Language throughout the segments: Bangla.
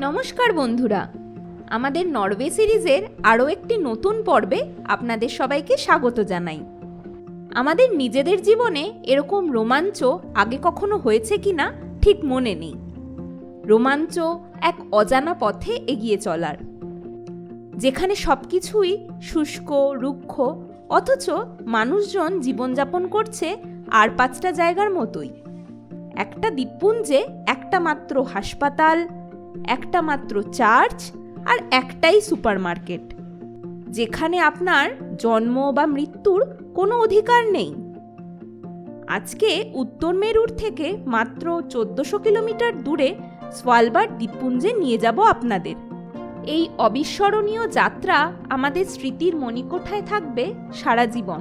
নমস্কার বন্ধুরা। আমাদের নরওয়ে সিরিজের আরও একটি নতুন পর্বে আপনাদের সবাইকে স্বাগত জানাই। আমাদের নিজেদের জীবনে এরকম রোমাঞ্চ আগে কখনো হয়েছে কিনা ঠিক মনে নেই। রোমাঞ্চ এক অজানা পথে এগিয়ে চলার। যেখানে সব কিছুই শুষ্ক, রুক্ষ, অথচ মানুষজন জীবনযাপন করছে আর পাঁচটা জায়গার মতোই। একটা দ্বীপপুঞ্জে একটা মাত্র হাসপাতাল একটা মাত্র চার্চ আর একটাই সুপারমার্কেট, যেখানে আপনার জন্ম বা মৃত্যুর কোনো অধিকার নেই। আজকে উত্তর মেরুর থেকে মাত্র চোদ্দশো কিলোমিটার দূরে সোয়ালবার্ড দ্বীপপুঞ্জে নিয়ে যাব আপনাদের। এই অবিস্মরণীয় যাত্রা আমাদের স্মৃতির মণিকোঠায় থাকবে সারা জীবন।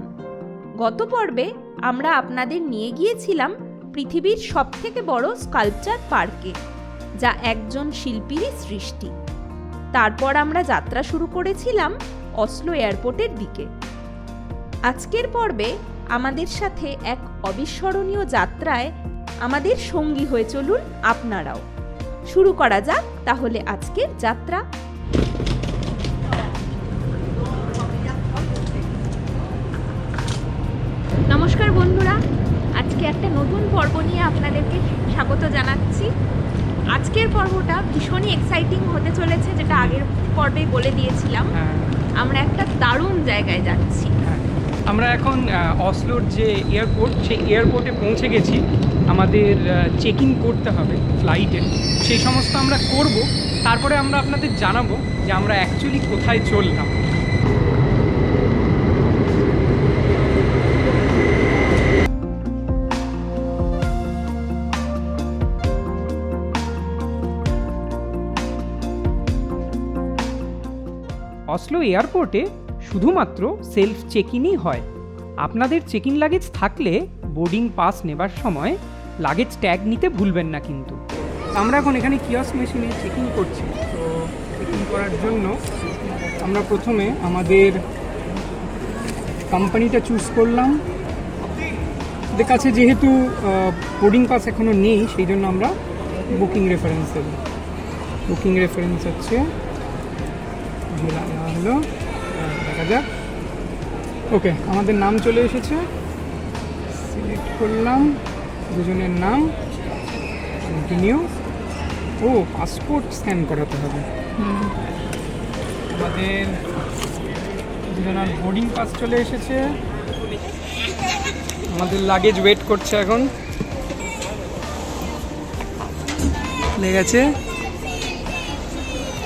গত পর্বে আমরা আপনাদের নিয়ে গিয়েছিলাম পৃথিবীর সবথেকে বড় স্কাল্পচার পার্কে। যা একজন শিল্পীরই সৃষ্টি। তারপর আমরা যাত্রা শুরু করেছিলাম অসলো এয়ারপোর্টের দিকে। আজকের পর্বে আমাদের সাথে এক অবিস্মরণীয় যাত্রায় আমাদের সঙ্গী হয়ে চলুন আপনারাও। শুরু করা যাক তাহলে আজকের যাত্রা। নমস্কার বন্ধুরা, আজকে একটা নতুন পর্ব নিয়ে আপনাদেরকে স্বাগত জানাচ্ছি। আজকের পর্বটা ভীষণই এক্সাইটিং হতে চলেছে যেটা আগের পর্বেই বলে দিয়েছিলাম। হ্যাঁ, আমরা একটা দারুণ জায়গায় যাচ্ছি। হ্যাঁ। আমরা এখন অসলোর যে এয়ারপোর্ট সেই এয়ারপোর্টে পৌঁছে গেছি। আমাদের চেক ইন করতে হবে ফ্লাইটে সেই সমস্ত আমরা করব। তারপরে আমরা আপনাদের জানাব যে আমরা অ্যাকচুয়ালি কোথায় চললাম। অসলো এয়ারপোর্টে, শুধুমাত্র সেলফ চেক ইনই হয়। আপনাদের চেক ইন লাগেজ থাকলে বোর্ডিং পাস নেবার সময় লাগেজ ট্যাগ নিতে ভুলবেন না কিন্তু। আমরা এখন এখানে কিয়স মেশিনে চেক ইন করছি। তো চেক ইন করার জন্য আমরা প্রথমে আমাদের কোম্পানিটা চুজ করলাম। ওদের কাছে যেহেতু বোর্ডিং পাস এখনও নেই, সেই জন্য আমরা বুকিং রেফারেন্স দেব বুকিং রেফারেন্স হচ্ছে হলো দেখা যাক। ওকে আমাদের নাম চলে এসেছে। সিলেক্ট করলাম দুজনের নাম। কন্টিনিউ ও পাসপোর্ট স্ক্যান করাতে হবে। আমাদের দুজনের বোর্ডিং পাস চলে এসেছে। আমাদের লাগেজ ওয়েট করছে এখন। লেগে গেছে।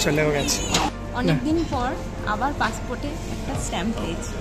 চলেও গেছে। অনেকদিন পর। আবার পাসপোর্টে একটা স্ট্যাম্প পেয়েছি।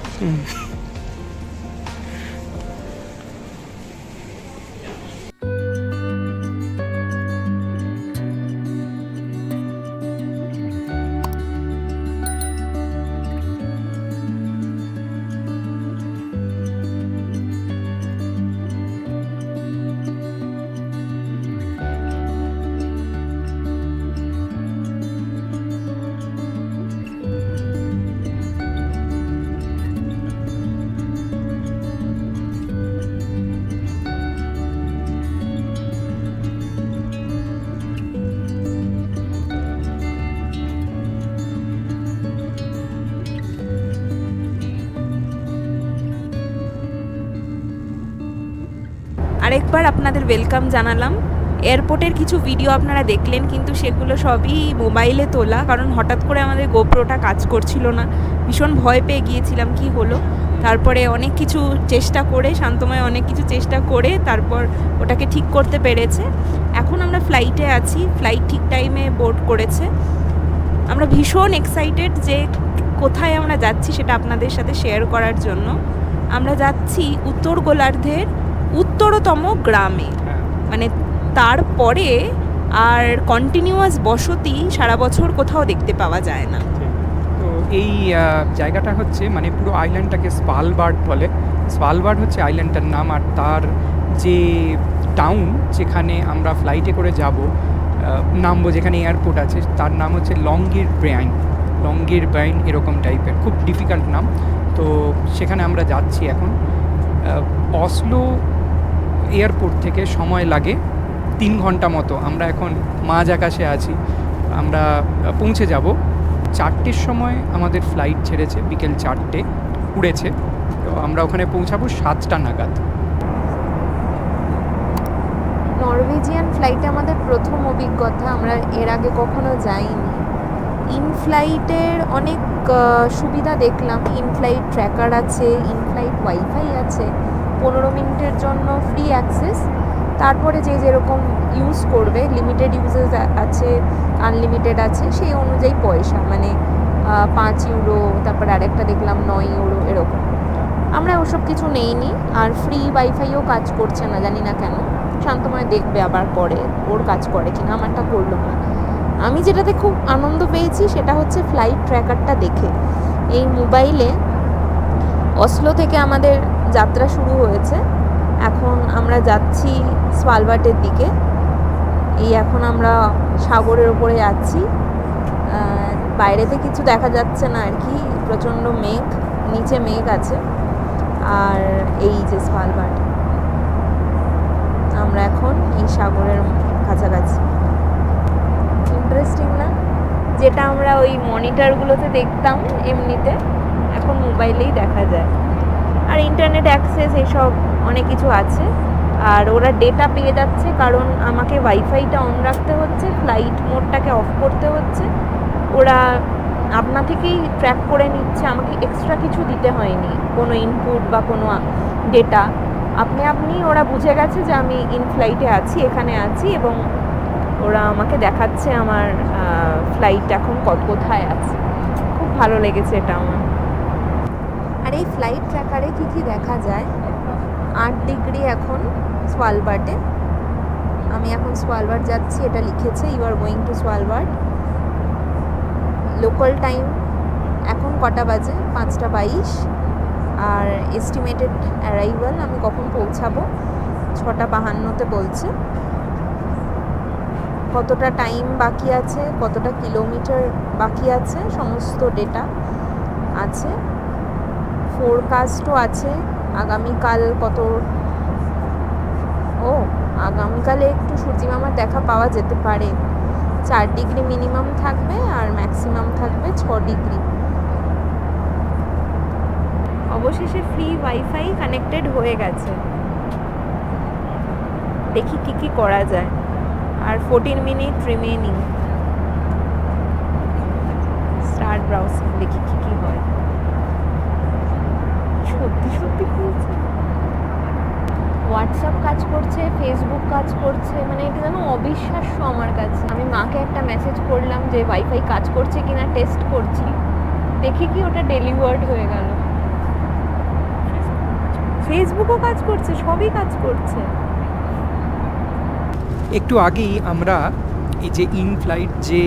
আরেকবার আপনাদের ওয়েলকাম জানালাম। এয়ারপোর্টের কিছু ভিডিও আপনারা দেখলেন, কিন্তু সেগুলো সবই মোবাইলে তোলা, কারণ হঠাৎ করে আমাদের গোপ্রোটা কাজ করছিল না। ভীষণ ভয় পেয়ে গিয়েছিলাম কি হলো। তারপরে অনেক কিছু চেষ্টা করে, শান্তময় অনেক কিছু চেষ্টা করে, তারপর ওটাকে ঠিক করতে পেরেছে। এখন আমরা ফ্লাইটে আছি ফ্লাইট ঠিক টাইমে বোর্ড করেছে। আমরা ভীষণ এক্সাইটেড যে কোথায় আমরা যাচ্ছি সেটা আপনাদের সাথে শেয়ার করার জন্য। আমরা যাচ্ছি উত্তর গোলার্ধের উত্তরতম গ্রামে। হ্যাঁ। মানে তারপরে আর কন্টিনিউয়াস বসতি সারা বছর কোথাও দেখতে পাওয়া যায় না। তো এই জায়গাটা হচ্ছে মানে পুরো আইল্যান্ডটাকে স্পালবার্ড বলে। স্পালবার্ড হচ্ছে আইল্যান্ডটার নাম আর তার যে টাউন যেখানে আমরা ফ্লাইটে করে যাব নামবো যেখানে এয়ারপোর্ট আছে তার নাম হচ্ছে লঙ্গির ব্রাইন লঙ্গির ব্রাইন এরকম টাইপের খুব ডিফিকাল্ট নাম। তো সেখানে আমরা যাচ্ছি এখন। অসলো এয়ারপোর্ট থেকে সময় লাগে তিন ঘণ্টা মতো। আমরা এখন মাঝ আকাশে আছি। আমরা পৌঁছে যাব। চারটের সময় আমাদের ফ্লাইট ছেড়েছে, বিকেল চারটে, উড়েছে। তো আমরা ওখানে পৌঁছাবো সাতটা নাগাদ। নরওয়েজিয়ান ফ্লাইটে আমাদের প্রথম অভিজ্ঞতা, আমরা এর আগে কখনো যাইনি। ইন ফ্লাইটের অনেক সুবিধা দেখলাম। ইন ফ্লাইট ট্র্যাকার আছে ইন ফ্লাইট ওয়াইফাই আছে। পনেরো মিনিটের জন্য ফ্রি অ্যাক্সেস তারপরে যে যেরকম ইউজ করবে লিমিটেড ইউজেস আছে আনলিমিটেড আছে, সেই অনুযায়ী পয়সা মানে পাঁচ ইউরো তারপর আরেকটা দেখলাম নয় ইউরো এরকম। আমরা ওসব কিছু নেইনি, আর ফ্রি ওয়াইফাইও কাজ করছে না, জানি না কেন। শান্তময় দেখবে আবার পরে, ওর কাজ করে কিনা, আমারটা করল না। আমি যেটাতে খুব আনন্দ পেয়েছি, সেটা হচ্ছে ফ্লাইট ট্র্যাকারটা দেখে। এই মোবাইলে অসলো থেকে আমাদের যাত্রা শুরু হয়েছে। এখন আমরা যাচ্ছি সোয়ালবার্টের দিকে। এই এখন আমরা সাগরের ওপরে যাচ্ছি। বাইরেতে কিছু দেখা যাচ্ছে না আর কি। প্রচণ্ড মেঘ, নিচে মেঘ আছে। আর এই যে সোয়ালবার্ট আমরা এখন এই সাগরের কাছাকাছি। ইন্টারেস্টিং না? যেটা আমরা ওই মনিটরগুলোতে দেখতাম এমনিতে। এখন মোবাইলেই দেখা যায়। আর ইন্টারনেট অ্যাক্সেস এসব অনেক কিছু আছে। আর ওরা ডেটা পেয়ে যাচ্ছে কারণ আমাকে ওয়াইফাইটা অন রাখতে হচ্ছে ফ্লাইট মোডটাকে অফ করতে হচ্ছে। ওরা আপনা থেকেই ট্র্যাক করে নিচ্ছে, আমাকে এক্সট্রা কিছু দিতে হয়নি, কোনো ইনপুট বা কোনো ডেটা আপনি আপনি ওরা বুঝে গেছে যে আমি ইন ফ্লাইটে আছি, এখানে আছি এবং ওরা আমাকে দেখাচ্ছে আমার ফ্লাইট এখন কত কোথায় আছে। খুব ভালো লেগেছে এটা আমার। আর এই ফ্লাইট ট্র্যাকারে কী কী দেখা যায়? আট ডিগ্রি এখন সোয়ালবার্টে। আমি এখন সোয়ালবার্ট যাচ্ছি, এটা লিখেছে you are going to Svalbard. Local time এখন কটা বাজে? পাঁচটা বাইশ। আর এস্টিমেটেড অ্যারাইভাল আমি কখন পৌঁছাবো? ছটা বাহান্নতে বলছে। কতটা টাইম বাকি আছে? কতটা কিলোমিটার বাকি আছে? সমস্ত ডেটা আছে। ফোরকাস্টও আছে। আগামীকাল কত? ও, আগামীকালে একটু সূর্যিমামার দেখা পাওয়া যেতে পারে। চার ডিগ্রি মিনিমাম থাকবে আর ম্যাক্সিমাম থাকবে ছ ডিগ্রি। অবশেষে ফ্রি ওয়াইফাই কানেক্টেড হয়ে গেছে। দেখি কি কি করা যায়। আর fourteen minute remaining start browsing দেখি কি কি হয়। সত্যি সত্যি খুলছে হোয়াটসঅ্যাপ কাজ করছে ফেসবুক কাজ করছে মানে এটা যেন অবিশ্বাস্য আমার কাছে। আমি মাকে একটা মেসেজ করলাম যে ওয়াইফাই কাজ করছে কিনা টেস্ট করছি। দেখি কি ওটা ডেলিভার্ড হয়ে গেল। ফেসবুকও কাজ করছে, সবই কাজ করছে। একটু আগেই আমরা এই যে ইন ফ্লাইট যে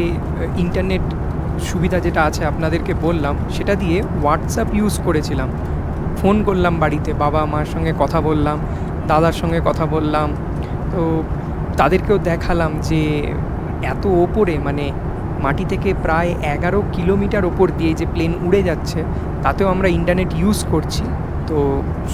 ইন্টারনেট সুবিধা যেটা আছে আপনাদেরকে বললাম, সেটা দিয়ে হোয়াটসঅ্যাপ ইউজ করেছিলাম। ফোন করলাম বাড়িতে বাবা মার সঙ্গে কথা বললাম দাদার সঙ্গে কথা বললাম। তো তাদেরকেও দেখালাম যে এত ওপরে মানে মাটি থেকে প্রায় এগারো কিলোমিটার ওপর দিয়ে যে প্লেন উড়ে যাচ্ছে তাতেও আমরা ইন্টারনেট ইউজ করছি। তো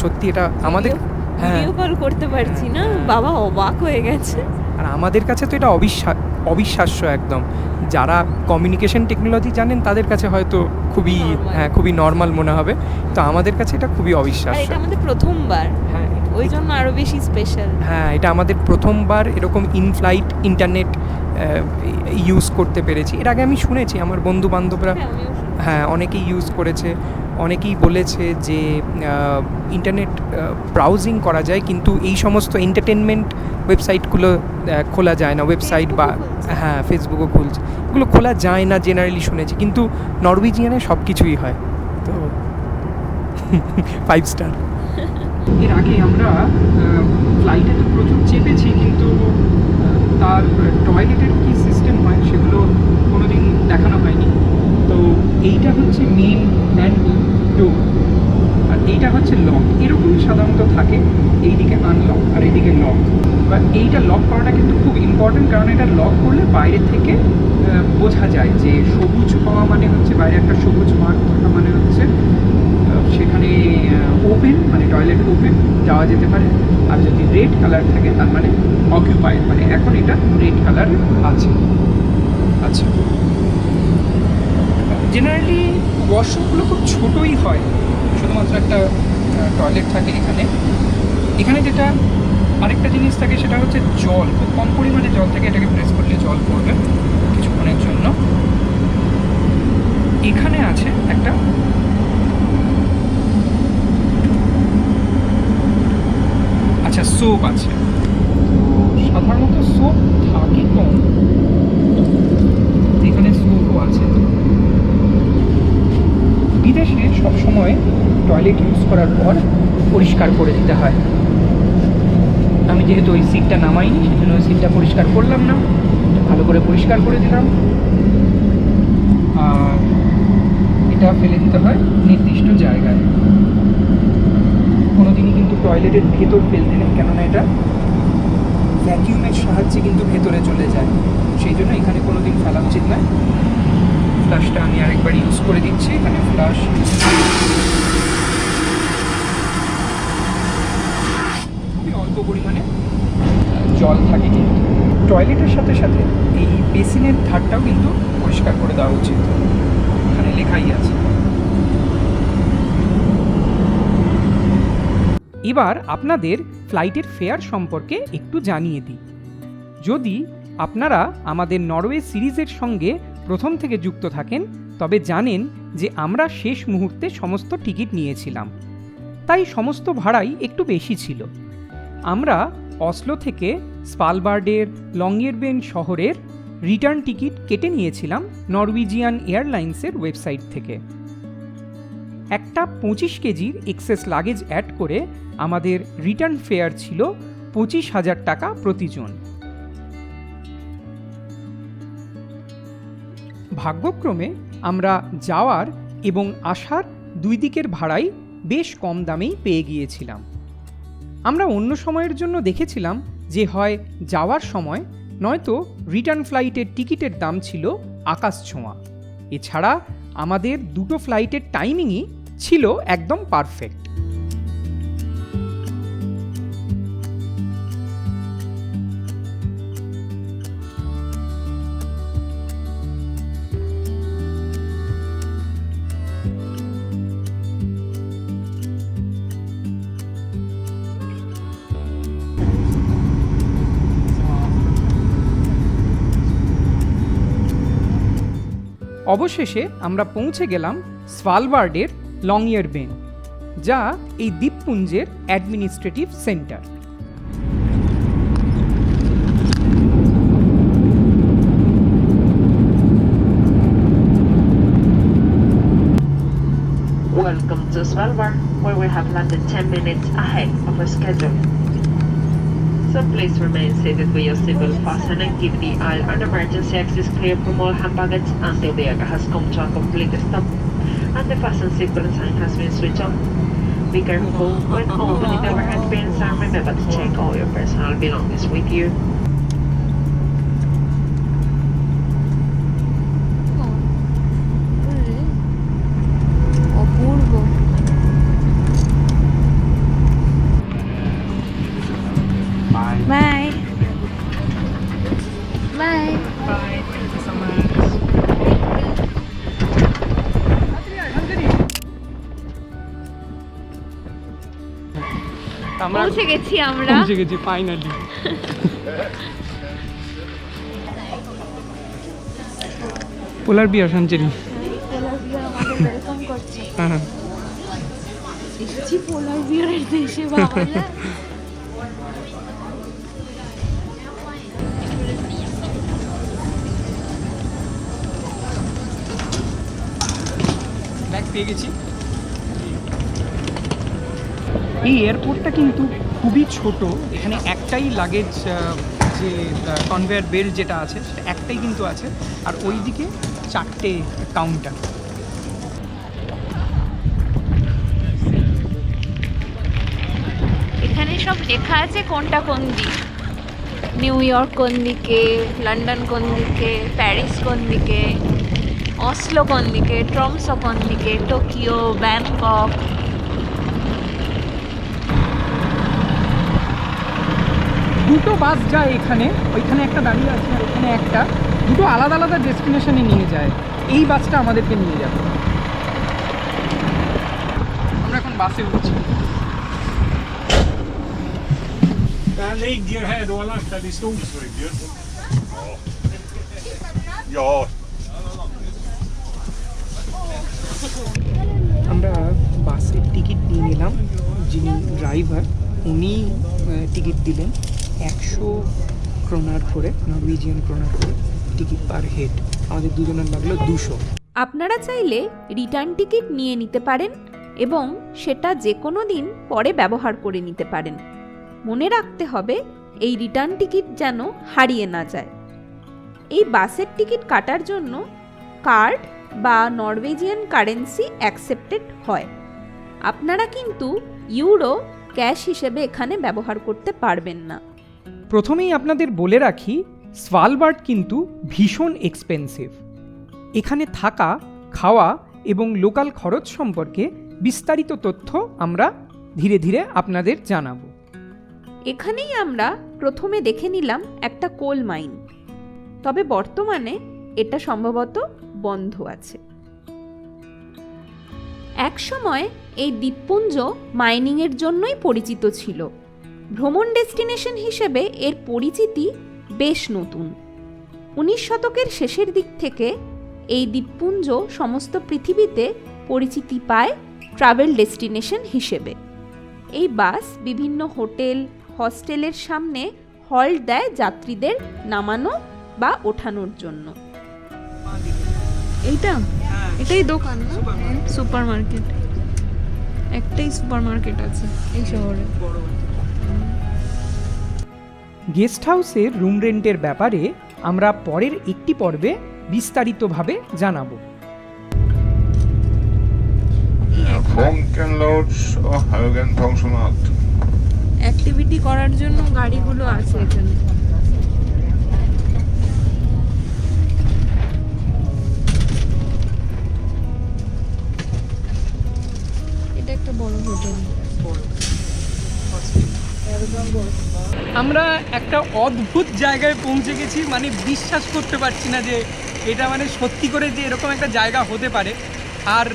সত্যি এটা আমাদের হ্যাঁ। ভিডিও কল করতে পারছি না। বাবা অবাক হয়ে গেছে। আর আমাদের কাছে তো এটা অবিশ্বাস অবিশ্বাস্য একদম। যারা কমিউনিকেশন টেকনোলজি জানেন তাদের কাছে হয়তো খুবই হ্যাঁ খুবই নর্মাল মনে হবে। তো আমাদের কাছে এটা খুবই অবিশ্বাস্য। এটা আমাদের প্রথমবার। হ্যাঁ ওই জন্য আরও বেশি স্পেশাল হ্যাঁ এটা আমাদের প্রথমবার এরকম ইন ফ্লাইট ইন্টারনেট ইউজ করতে পেরেছি। এর আগে আমি শুনেছি আমার বন্ধু বান্ধবরা হ্যাঁ অনেকেই ইউজ করেছে অনেকেই বলেছে যে ইন্টারনেট ব্রাউজিং করা যায় কিন্তু এই সমস্ত এন্টারটেনমেন্ট ওয়েবসাইটগুলো খোলা যায় না ওয়েবসাইট বা হ্যাঁ ফেসবুকও খুলছে। এগুলো খোলা যায় না জেনারেলি শুনেছি কিন্তু নরওয়েজিয়ানে সব কিছুই হয়। তো ফাইভ স্টার এর আগে আমরা ফ্লাইটে তো প্রচুর চেপেছি কিন্তু তার টয়লেটের কি সিস্টেম হয় সেগুলো কোনোদিন দেখানো হয়নি। এইটা হচ্ছে মেন হ্যান্ডেল ডোর আর এইটা হচ্ছে লক এরকমই সাধারণত থাকে এইদিকে আনলক আর এইদিকে লক বা এইটা লক করাটা কিন্তু খুব ইম্পর্টেন্ট কারণ এটা লক করলে বাইরে থেকে বোঝা যায় যে সবুজ হওয়া মানে হচ্ছে, বাইরে একটা সবুজ মার্ক থাকা মানে হচ্ছে সেখানে ওপেন মানে টয়লেট ওপেন যাওয়া যেতে পারে। আর যদি রেড কালার থাকে তার মানে অকিউপাইড মানে এখন এটা রেড কালার আছে। আর আছে জেনারেলি ওয়াশরুমগুলো খুব ছোটোই হয়। শুধুমাত্র একটা টয়লেট থাকে এখানে। এখানে যেটা আরেকটা জিনিস থাকে, সেটা হচ্ছে জল। খুব কম পরিমাণে জল থেকে, এটাকে প্রেস করলে জল পড়বে কিছুক্ষণের জন্য। এখানে আছে একটা আচ্ছা সোপ আছে সাধারণত সোপ থাকে কম এখানে সোপও আছে বিদেশে সবসময় টয়লেট ইউজ করার পর পরিষ্কার করে দিতে হয়। আমি যেহেতু ওই সিটটা নামাইনি, সেজন্য ওই সিটটা পরিষ্কার করলাম না। ভালো করে পরিষ্কার করে দিলাম। আর এটা ফেলে দিতে হয় নির্দিষ্ট জায়গায়। কোনো দিনই কিন্তু টয়লেটের ভেতর ফেলতে নেই, কেননা এটা ভ্যাকিউমের সাহায্যে কিন্তু ভেতরে চলে যায়। সেই জন্য এখানে কোনো দিন ফেলা উচিত নয়। ফ্লাশটা আমি আরেকবার ইউজ করে দিচ্ছি। এখানে ফ্লাশ খুবই অল্প পরিমাণে জল থাকে কিন্তু। টয়লেটের সাথে সাথে এই বেসিনের ধারটাও কিন্তু পরিষ্কার করে দেওয়া উচিত। এখানে লেখাই আছে। এবার আপনাদের ফ্লাইটের ফেয়ার সম্পর্কে একটু জানিয়ে দিই। যদি আপনারা আমাদের নরওয়ে সিরিজের সঙ্গে প্রথম থেকে যুক্ত থাকেন, তবে জানেন যে আমরা শেষ মুহূর্তে সমস্ত টিকিট নিয়েছিলাম। তাই সমস্ত ভাড়াই একটু বেশি ছিল। আমরা অসলো থেকে স্পালবার্ডের লংয়েরবেন শহরের রিটার্ন টিকিট কেটে নিয়েছিলাম নরওয়েজিয়ান এয়ারলাইন্সের ওয়েবসাইট থেকে। একটা পঁচিশ কেজির এক্সেস লাগেজ অ্যাড করে আমাদের রিটার্ন ফেয়ার ছিল পঁচিশ হাজার টাকা প্রতিজন। ভাগ্যক্রমে আমরা যাওয়ার এবং আসার দুই দিকের ভাড়াই বেশ কম দামেই পেয়ে গিয়েছিলাম। আমরা অন্য সময়ের জন্য দেখেছিলাম যে হয় যাওয়ার সময়, নয়তো রিটার্ন ফ্লাইটের টিকিটের দাম ছিল আকাশ ছোঁয়া। এছাড়া আমাদের দুটো ফ্লাইটের টাইমিংই ছিল একদম পারফেক্ট অবশেষে আমরা পৌঁছে গেলাম স্ভালবার্ডের লংইয়ার বেন যা এই দ্বীপপুঞ্জের administrative centre Welcome to Svalbard, where we have landed 10 minutes ahead of our schedule. So please remain seated with your seatbelt fastened and keep the aisle and emergency exits clear from all hand baggage until the aircraft has come to a complete stop and the fasten seatbelt sign has been switched off. Be careful when opening the overhead bins and remember to check all your personal belongings with you. গেছি আমরা। পৌঁছে গেছি ফাইনালি পোলার বিয়ার সাঞ্চেরি হ্যাঁ হ্যাঁ। এসেছি পোলার বিয়ারের দেশে বাবা পেয়ে গেছি। এই এয়ারপোর্টটা কিন্তু খুবই ছোট, এখানে একটাই লাগেজ যে কনভেয়ার বেল্ট যেটা আছে, সেটা একটাই কিন্তু আছে। আর ওই দিকে চারটে কাউন্টার এখানে সব লেখা আছে কোনটা কোন দিক। নিউ ইয়র্ক কোন দিকে, লন্ডন কোন দিকে, প্যারিস কোন দিকে, অসলো কোন দিকে ট্রমসো কোন দিকে, টোকিও, ব্যাংকক। দুটো বাস যায় এখানে ওইখানে একটা দাঁড়িয়ে আছে আর এখানে একটা। দুটো আলাদা আলাদা ডেস্টিনেশনে নিয়ে যায়। এই বাসটা আমাদেরকে নিয়ে যাবে। আমরা এখন বাসে উঠছি। Där ligger här då lastad i stolsryggen. Ja. আমরা বাসের টিকিট নিয়ে নিলাম যিনি ড্রাইভার উনি টিকিট দিলেন। একশো ক্রোনার করে নরওয়েজিয়ান ক্রোনার করে টিকিট পার হেড আমাদের দুজনের লাগল দুশো। আপনারা চাইলে রিটার্ন টিকিট নিয়ে নিতে পারেন এবং সেটা যে কোনো দিন পরে ব্যবহার করে নিতে পারেন। মনে রাখতে হবে, এই রিটার্ন টিকিট যেন হারিয়ে না যায়। এই বাসের টিকিট কাটার জন্য কার্ড বা নরওয়েজিয়ান কারেন্সি অ্যাকসেপ্টেড হয়। আপনারা কিন্তু ইউরো ক্যাশ হিসেবে এখানে ব্যবহার করতে পারবেন না। প্রথমেই আপনাদের বলে রাখি সোয়ালবার্ড কিন্তু ভীষণ এক্সপেন্সিভ এখানে থাকা, খাওয়া এবং লোকাল খরচ সম্পর্কে বিস্তারিত তথ্য আমরা ধীরে ধীরে আপনাদের জানাব। এখানেই আমরা প্রথমে দেখে নিলাম একটা কোল মাইন। তবে বর্তমানে এটা সম্ভবত বন্ধ আছে। একসময় এই দ্বীপপুঞ্জ মাইনিংয়ের জন্যই পরিচিত ছিল। ভ্রমণ ডেস্টিনেশন হিসেবে এর পরিচিতি বেশ নতুন। উনিশ শতকের শেষের দিক থেকে এই দ্বীপপুঞ্জ সমস্ত পৃথিবীতে পরিচিতি পায় ট্রাভেল ডেস্টিনেশন হিসেবে। এই বাস বিভিন্ন হোটেল হস্টেলের সামনে হল্ট দেয় যাত্রীদের নামানো বা ওঠানোর জন্য। এইটা? এটাই দোকান সুপার মার্কেট একটাই সুপার মার্কেট আছে এই শহরে। গেস্ট হাউসের রুম রেন্টের ব্যাপারে আমরা পরের একটি পর্বে বিস্তারিতভাবে জানাব. অ্যাক্টিভিটি করার জন্য গাড়িগুলো আছে এখানে। এটা একটা বড় হোটেল। আমরা একটা অদ্ভুত জায়গায় পৌঁছে গেছি মানে বিশ্বাস করতে পারছি না যে এটা মানে সত্যি করে যে এরকম একটা জায়গা হতে পারে। আর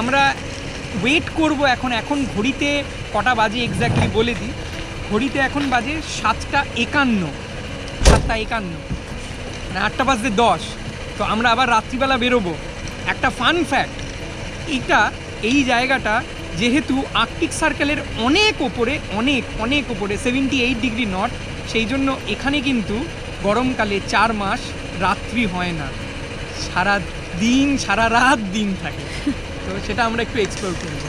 আমরা ওয়েট করব এখন এখন ঘড়িতে কটা বাজে এক্স্যাক্টলি বলে দিই। ঘড়িতে এখন বাজে সাতটা একান্ন। সাতটা একান্ন। মানে আটটা বাজতে দশ। তো আমরা আবার রাত্রিবেলা বেরোবো। একটা ফান ফ্যাক্ট এটা এই জায়গাটা যেহেতু আর্কটিক সার্কেলের অনেক ওপরে অনেক অনেক ওপরে সেভেন্টি এইট ডিগ্রি নর্থ সেই জন্য এখানে কিন্তু গরমকালে চার মাস রাত্রি হয় না। সারা দিন সারা রাত দিন থাকে। তো সেটা আমরা একটু এক্সপ্লোর করব।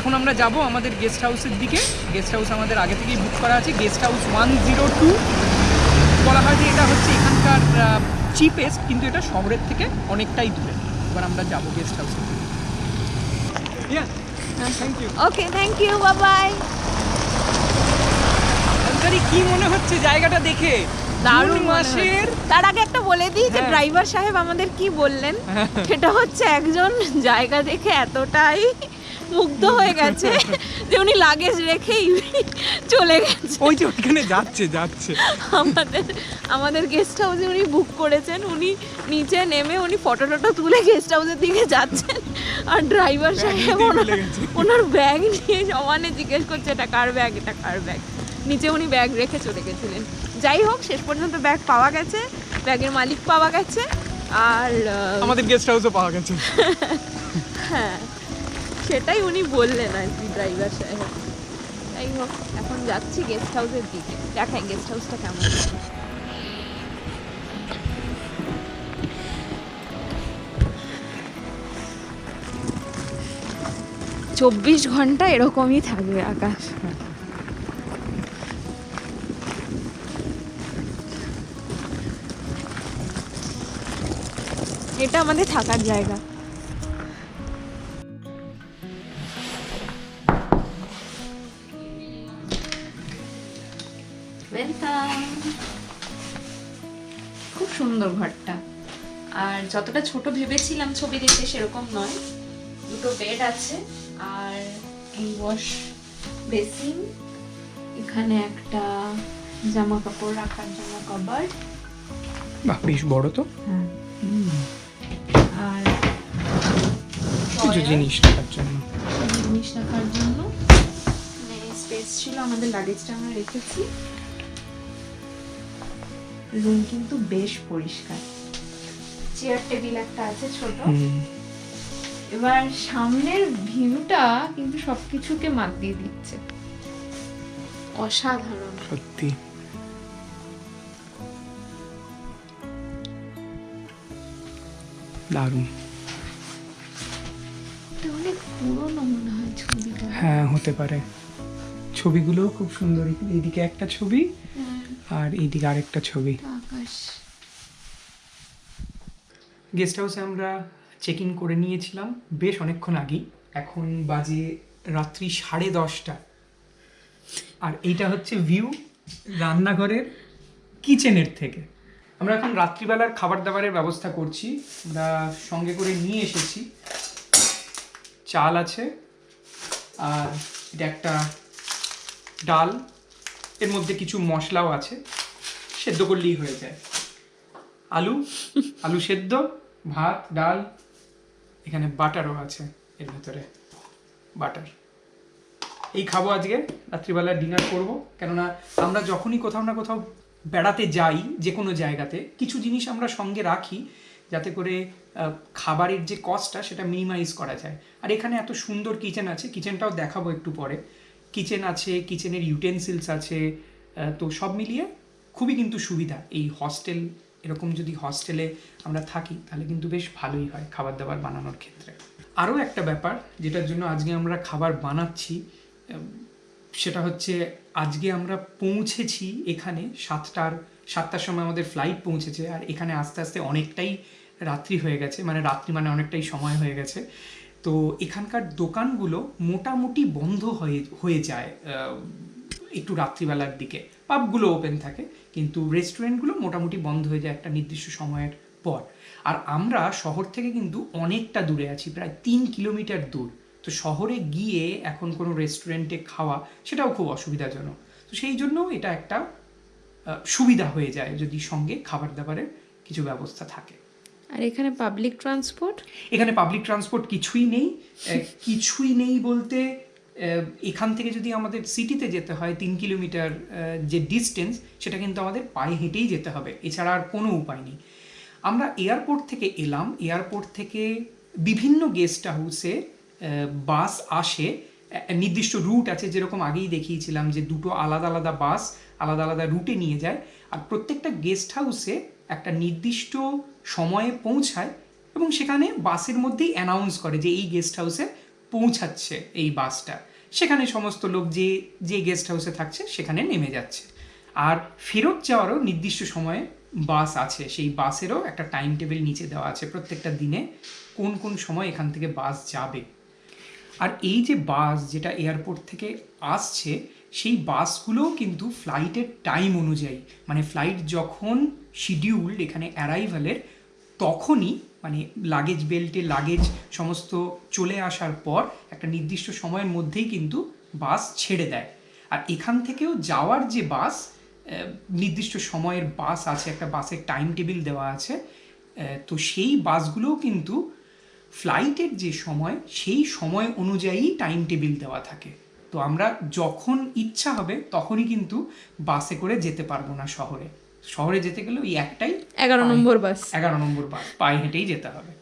এখন আমরা যাব আমাদের গেস্ট হাউসের দিকে। গেস্ট হাউস আমাদের আগে থেকেই বুক করা আছে। Guest house one zero two বলা হয় যে এটা হচ্ছে এখানকার চিপেস্ট কিন্তু এটা শহরের থেকে অনেকটাই দূরে। এবার আমরা যাব গেস্ট হাউসে thank you okay thank you Babai কি মনে হচ্ছে জায়গাটা দেখে? দারুণ মাসের তার আগে একটা বলে দিই যে হ্যাঁ। ড্রাইভার সাহেব আমাদের কি বললেন? সেটা হচ্ছে একজন জায়গা দেখে এতটাই মুগ্ধ হয়ে গেছে যে উনি লাগেজ রেখেই চলে গেছে। ওই যে ওইখানে যাচ্ছে যাচ্ছে। আমাদের আমাদের গেস্ট হাউসে উনি বুক করেছেন উনি নিচে নেমে উনি ফটো টটো তুলে গেস্ট হাউসের দিকে যাচ্ছেন। আর ড্রাইভার সাহেব ওনার- ব্যাগ নিয়ে সমানে জিজ্ঞেস করছে এটা কার ব্যাগ এটা কার ব্যাগ নিচে উনি ব্যাগ রেখে চলে গেছিলেন। যাই হোক শেষ পর্যন্ত ব্যাগ পাওয়া গেছে ব্যাগের মালিক পাওয়া গেছে আর আমাদের গেস্ট হাউসও পাওয়া গেছে। হ্যাঁ। সেটাই উনি বললেন আর কি ড্রাইভার সাহেব। যাই হোক, এখন যাচ্ছি গেস্ট হাউসের দিকে। দেখাই গেস্ট হাউসটা কেমন। চব্বিশ ঘণ্টা এরকমই থাকবে আকাশ। এটা আমাদের থাকার জায়গা। ওয়েলকাম খুব সুন্দর ঘরটা। আর যতটা ছোট ভেবেছিলাম ছবি দেখতে সেরকম নয়। দুটো বেড আছে আর এই ওয়াশ বেসিন এখানে একটা জামা কাপড় রাখার জন্য কভার বাহ বেশ বড় তো। আর কিছু জিনিস রাখার জন্য। জিনিস রাখার জন্য। স্পেস ছিল আমাদের লাগেজটা আমরা রেখেছি। রুম কিন্তু বেশ পরিষ্কার। চেয়ার টেবিল একটা আছে ছোট। এবার সামনের ভিউটা কিন্তু সবকিছুকে মাত দিয়ে দিচ্ছে। অসাধারণ। সত্যি। দারুণ। অনেক পুরনো মনে হয় ছবিটা। হ্যাঁ হতে পারে। ছবিগুলো খুব সুন্দর। এইদিকে একটা ছবি আর এইদিকে আরেকটা ছবি। আকাশ। গেস্ট হাউসে আমরা চেক ইন করে নিয়েছিলাম বেশ অনেকক্ষণ আগেই। এখন বাজে রাত্রি সাড়ে দশটা। আর এইটা হচ্ছে ভিউ রান্নাঘরের কিচেনের থেকে। আমরা এখন রাত্রিবেলার খাবার দাবারের ব্যবস্থা করছি। আমরা সঙ্গে করে নিয়ে এসেছি। চাল আছে। আর এটা একটা ডাল। এর মধ্যে কিছু মশলাও আছে, সেদ্ধ করলেই হয়ে যায়। আলু আলু সেদ্ধ, ভাত, ডাল, এখানে বাটারও আছে এর ভেতরে, বাটার। এই খাব আজকে, রাত্রিবেলা ডিনার করব, কেননা আমরা যখনই কোথাও না কোথাও বেড়াতে যাই যে কোনো জায়গাতে, কিছু জিনিস আমরা সঙ্গে রাখি, যাতে করে খাবারের যে কস্টটা সেটা মিনিমাইজ করা যায়। আর এখানে এত সুন্দর কিচেন আছে কিচেনটাও দেখাবো একটু পরে। কিচেন আছে কিচেনের ইউটেন্সিলস আছে তো সব মিলিয়ে খুবই কিন্তু সুবিধা। এই হস্টেল এরকম যদি হস্টেলে আমরা থাকি, তাহলে কিন্তু বেশ ভালোই হয় খাবার দাবার বানানোর ক্ষেত্রে। আরও একটা ব্যাপার, যেটার জন্য আজকে আমরা খাবার বানাচ্ছি সেটা হচ্ছে আজকে আমরা পৌঁছেছি এখানে সাতটার সাতটার সময় আমাদের ফ্লাইট পৌঁছেছে, আর এখানে আস্তে আস্তে অনেকটাই রাত্রি হয়ে গেছে মানে রাত্রি মানে অনেকটাই সময় হয়ে গেছে। তো এখানকার দোকানগুলো মোটামুটি বন্ধ হয়ে হয়ে যায় একটু রাত্রিবেলার দিকে। পাবগুলো ওপেন থাকে, কিন্তু রেস্টুরেন্টগুলো মোটামুটি বন্ধ হয়ে যায় একটা নির্দিষ্ট সময়ের পর। আর আমরা শহর থেকে কিন্তু অনেকটা দূরে আছি, প্রায় তিন কিলোমিটার দূর। তো শহরে গিয়ে এখন কোনো রেস্টুরেন্টে খাওয়া সেটাও খুব অসুবিধাজনক। তো সেই জন্য এটা একটা সুবিধা হয়ে যায় যদি সঙ্গে খাবার দাবারের কিছু ব্যবস্থা থাকে। আর এখানে পাবলিক ট্রান্সপোর্ট এখানে পাবলিক ট্রান্সপোর্ট কিছুই নেই কিছুই নেই বলতে এখান থেকে যদি আমাদের সিটিতে যেতে হয়, তিন কিলোমিটার যে ডিস্টেন্স সেটা কিন্তু আমাদের পায়ে হেঁটেই যেতে হবে। এছাড়া আর কোনো উপায় নেই। আমরা এয়ারপোর্ট থেকে এলাম এয়ারপোর্ট থেকে বিভিন্ন গেস্ট হাউসে বাস আসে। নির্দিষ্ট রুট আছে, যেরকম আগেই দেখিয়েছিলাম যে দুটো আলাদা আলাদা বাস আলাদা আলাদা রুটে নিয়ে যায়। আর প্রত্যেকটা গেস্ট হাউসে একটা নির্দিষ্ট সময়ে পৌঁছায় এবং সেখানে বাসের মধ্যেই অ্যানাউন্স করে যে এই গেস্ট হাউসে পৌঁছাচ্ছে এই বাসটা। সেখানে সমস্ত লোক যে যে গেস্ট হাউসে থাকছে সেখানে নেমে যাচ্ছে। আর ফেরত যাওয়ারও নির্দিষ্ট সময়ে বাস আছে। সেই বাসেরও একটা টাইম টেবিল নিচে দেওয়া আছে প্রত্যেকটা দিনে কোন কোন সময় এখান থেকে বাস যাবে। আর এই যে বাস যেটা এয়ারপোর্ট থেকে আসছে সেই বাসগুলোও কিন্তু ফ্লাইটের টাইম অনুযায়ী মানে ফ্লাইট যখন শিডিউল্ড এখানে অ্যারাইভালের তখনই মানে লাগেজ বেল্টে লাগেজ সমস্ত চলে আসার পর একটা নির্দিষ্ট সময়ের মধ্যেই কিন্তু বাস ছেড়ে দেয়। আর এখান থেকেও যাওয়ার যে বাস নির্দিষ্ট সময়ের বাস আছে, একটা বাসের টাইম টেবিল দেওয়া আছে তো সেই বাসগুলোও কিন্তু ফ্লাইটের যে সময়, সেই সময় অনুযায়ী টাইম টেবিল দেওয়া থাকে। তো আমরা যখন ইচ্ছা হবে তখনই কিন্তু বাসে করে যেতে পারব না শহরে। শহরে যেতে গেলে ওই একটাই এগারো নম্বর বাস। এগারো নম্বর বাস পায়ে হেঁটেই যেতে হবে।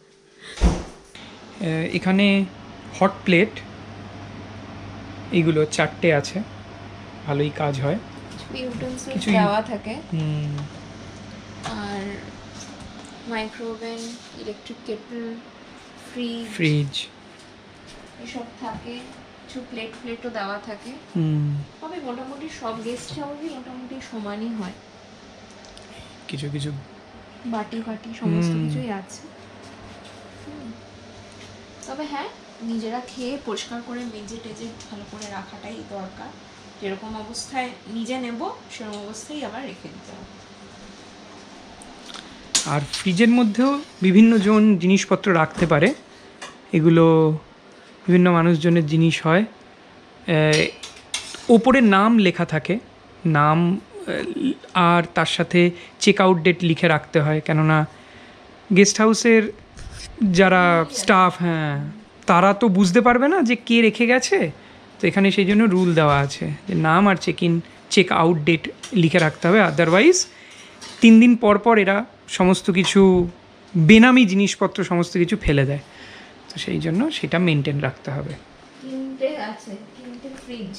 এখানে হট প্লেট এইগুলো চারটে আছে ভালোই কাজ হয়। কিছুই- দেওয়া থাকে। আর microwave oven electric kettle fridge fridge এসব থাকে। কিছু প্লেট প্লেটও দেওয়া থাকে। তবে মোটামুটি সব গেস্ট হাউসই মোটামুটি সমানই হয়। কিছু কিছু বাটি ফাটি সমস্ত। কিছুই আছে। তবে হ্যাঁ নিজেরা খেয়ে পরিষ্কার করে মেজে টেজে ভালো করে রাখাটাই দরকার। যেরকম অবস্থায় নিজে নেব সেরকম অবস্থায় আবার রেখে দিতে হবে। আর ফ্রিজের মধ্যেও বিভিন্ন জন জিনিসপত্র রাখতে পারে। এগুলো বিভিন্ন মানুষজনের জিনিস হয়। ওপরে নাম লেখা থাকে। নাম আর তার সাথে চেক আউট ডেট লিখে রাখতে হয়। কেননা গেস্ট হাউসের যারা স্টাফ হ্যাঁ তারা তো বুঝতে পারবে না যে কে রেখে গেছে। তো এখানে সেই জন্য রুল দেওয়া আছে যে নাম আর check in check out date লিখে রাখতে হবে। আদারওয়াইজ তিন দিন পর পর এরা সমস্ত কিছু, বেনামি জিনিসপত্র সমস্ত কিছু ফেলে দেয়। তো সেই জন্য সেটা মেনটেন রাখতে হবে।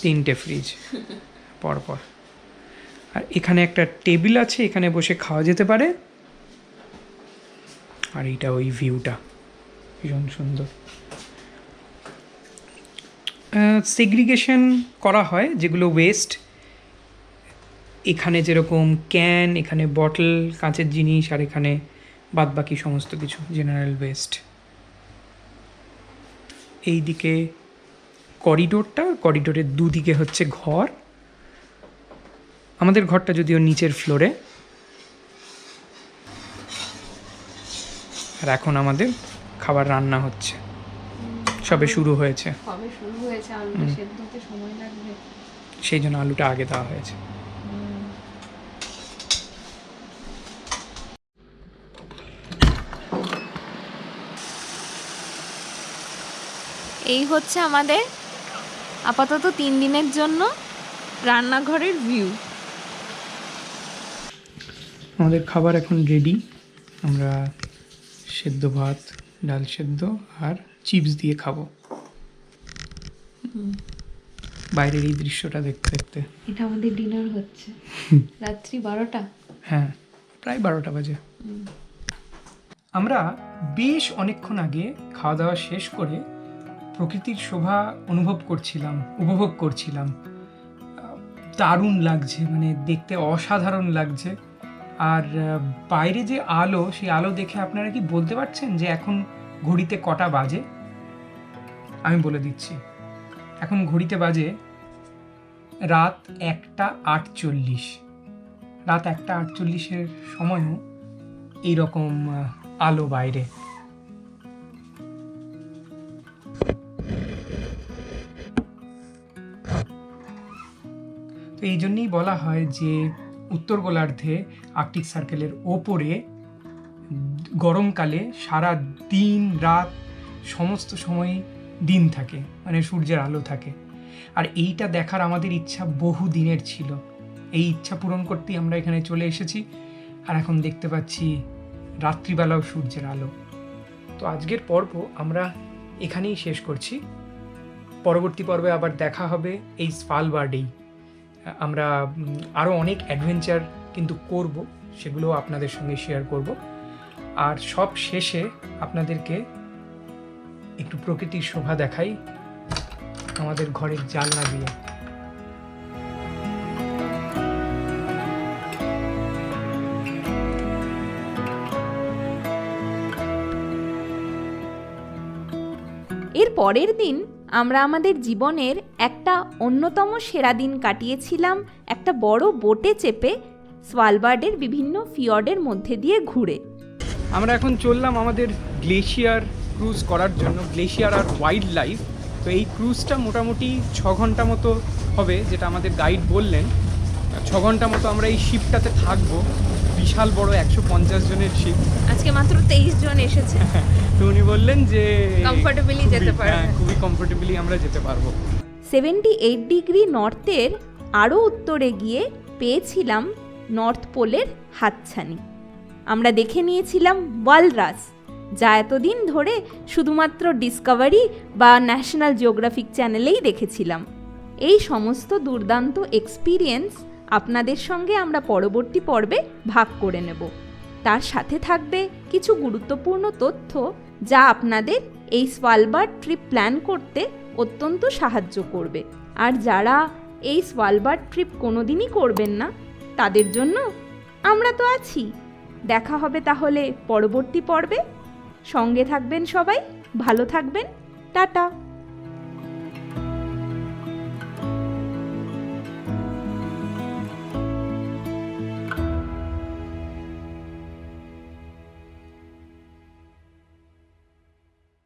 তিনটে ফ্রিজ পরপর। আর এখানে একটা টেবিল আছে এখানে বসে খাওয়া যেতে পারে। আর এইটা ওই ভিউটা ভীষণ সুন্দর। সেগ্রিগেশন করা হয় যেগুলো ওয়েস্ট এখানে যেরকম ক্যান এখানে বটল কাঁচের জিনিস আর এখানে বাদবাকি সমস্ত কিছু জেনারেল ওয়েস্ট এইদিকে করিডোরটা করিডোরের দুদিকে হচ্ছে ঘর। আমাদের ঘরটা যদিও নিচের ফ্লোরে। আর এখন আমাদের খাবার রান্না হচ্ছে। সবে শুরু হয়েছে। সেই জন্য আলুটা আগে দেওয়া হয়েছে। এই হচ্ছে আমাদের আপাতত তিন দিনের জন্য রান্নাঘরের ভিউ আমাদের খাবার এখন রেডি আমরা সেদ্ধ ভাত ডাল সেদ্ধ আর চিপস দিয়ে খাব। বাইরের এই দৃশ্যটা দেখতে দেখতে। এটা আমাদের ডিনার হচ্ছে। রাত্রি বারোটা? হ্যাঁ প্রায় বারোটা বাজে। আমরা বেশ অনেকক্ষণ আগে খাওয়া দাওয়া শেষ করে প্রকৃতির শোভা অনুভব করছিলাম, উপভোগ করছিলাম। দারুণ লাগছে মানে দেখতে অসাধারণ লাগছে। আর বাইরে যে আলো, সেই আলো দেখে আপনারা কি বলতে পারছেন যে এখন ঘড়িতে কটা বাজে? আমি বলে দিচ্ছি। এখন ঘড়িতে বাজে রাত একটা আটচল্লিশ। রাত একটা আটচল্লিশের সময়ও এইরকম আলো বাইরে। তো এই জন্যেই বলা হয় যে উত্তর গোলার্ধে আর্কটিক সার্কেলের ওপরে গরমকালে সারা দিন, রাত সমস্ত সময় দিন থাকে মানে সূর্যের আলো থাকে। আর এইটা দেখার আমাদের ইচ্ছা বহু দিনের ছিল। এই ইচ্ছা পূরণ করতেই আমরা এখানে চলে এসেছি আর এখন দেখতে পাচ্ছি রাত্রিবেলাও সূর্যের আলো। তো আজকের পর্ব আমরা এখানেই শেষ করছি। পরবর্তী পর্বে আবার দেখা হবে এই স্পালবার্ডেই আমরা আরও অনেক অ্যাডভেঞ্চার কিন্তু করব সেগুলো আপনাদের সঙ্গে শেয়ার করব। আর সব শেষে আপনাদেরকে একটু প্রকৃতির শোভা দেখাই আমাদের ঘরের জানলা দিয়ে। এর পরের দিন আমরা আমাদের জীবনের একটা অন্যতম সেরা দিন কাটিয়েছিলাম একটা বড় বোটে চেপে সোয়ালবার্ডের বিভিন্ন ফিয়র্ডের মধ্যে দিয়ে ঘুরে। আমরা এখন চললাম আমাদের গ্লেশিয়ার ক্রুজ করার জন্য গ্লেশিয়ার আর ওয়াইল্ড লাইফ তো এই ক্রুজটা মোটামুটি ছ ঘণ্টা মতো হবে যেটা আমাদের গাইড বললেন। ছ ঘণ্টা মতো আমরা এই শিপটাতে থাকব। বিশাল বড় একশো পঞ্চাশ জনের শিপ। আজকে মাত্র তেইশ জন এসেছে। তো উনি বললেন যে খুবই- যেতে পারবে। হ্যাঁ, খুবই কমফোর্টেবলি আমরা যেতে পারব। সেভেন্টি এইট ডিগ্রি নর্থের আরও উত্তরে গিয়ে পেয়েছিলাম নর্থ পোলের হাতছানি। আমরা দেখে নিয়েছিলাম ওয়ালরাস যা এতদিন ধরে শুধুমাত্র ডিসকভারি বা ন্যাশনাল জিওগ্রাফিক চ্যানেলেই দেখেছিলাম। এই সমস্ত দুর্দান্ত এক্সপিরিয়েন্স আপনাদের সঙ্গে আমরা পরবর্তী পর্বে ভাগ করে নেব। তার সাথে থাকবে কিছু গুরুত্বপূর্ণ তথ্য যা আপনাদের এই সোয়ালবার্ড ট্রিপ প্ল্যান করতে অত্যন্ত সাহায্য করবে। আর যারা এই সোয়ালবার ট্রিপ কোনোদিনই করবেন না, তাদের জন্য আমরা তো আছি। দেখা হবে তাহলে পরবর্তী পর্বে। সঙ্গে থাকবেন সবাই, ভালো থাকবেন। টাটা।